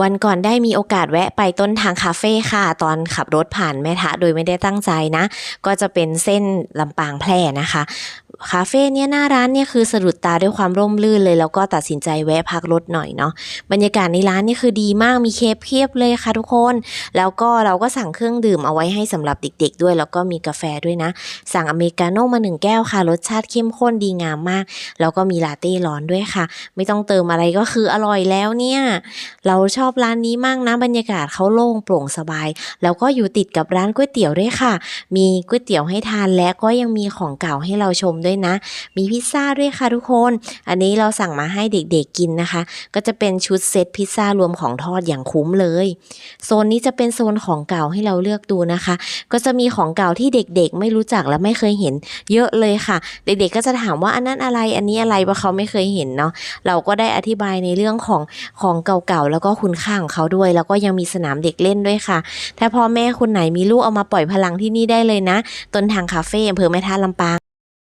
วันก่อนได้มีโอกาสแวะไปต้นทางคาเฟ่ค่ะ ตอนขับรถผ่านแม่ทะโดยไม่ได้ตั้งใจนะ ก็จะเป็นเส้นลำปางแพร่นะคะ คาเฟ่เนี่ยหน้าร้านเนี่ยคือสะดุดตาด้วยความร่มรื่นเลย แล้วก็ตัดสินใจแวะพักรถหน่อยเนาะบรรยากาศในร้านนี่คือดีมากมีเคปเพียบเลยค่ะทุกคน แล้วก็เราก็สั่งเครื่องดื่มเอาไว้ให้สำหรับเด็ก ๆ ด้วย แล้วก็มีกาแฟด้วยนะ สั่งอเมริกาโน่มาหนึ่งแก้วค่ะ รสชาติเข้มข้นดีงามมาก แล้วก็มีลาเต้ร้อนด้วยค่ะ ไม่ต้องเติมอะไรก็คืออร่อยแล้วเนี่ยเราชอบร้านนี้มากนะบรรยากาศเขาโล่งโปร่งสบาย แล้วก็อยู่ติดกับร้านก๋วยเตี๋ยวด้วยค่ะ มีก๋วยเตี๋ยวให้ทานและก็ยังมีของเก่าให้เราชมด้วยนะ มีพิซซ่าด้วยค่ะทุกคน อันนี้เราสั่งมาให้เด็กๆกินนะคะ ก็จะเป็นชุดเซตพิซซ่ารวมของทอดอย่างคุ้มเลย โซนนี้จะเป็นโซนของเก่าให้เราเลือกดูนะคะ ก็จะมีของเก่าที่เด็กๆ ไม่รู้จักและไม่เคยเห็น เยอะเลยค่ะ เด็กๆก็จะถามว่าอันนั้นอะไรอันนี้อะไรเพราะเขาไม่เคยเห็นเนาะเราก็ได้อธิบายในเรื่องของของเก่าๆแล้วก็คุณค่าของเขาด้วย แล้วก็ยังมีสนามเด็กเล่นด้วยค่ะ ถ้าพ่อแม่คนไหนมีลูกเอามาปล่อยพลังที่นี่ได้เลยนะ ต้นทางคาเฟ่อำเภอแม่ท่าลำปาง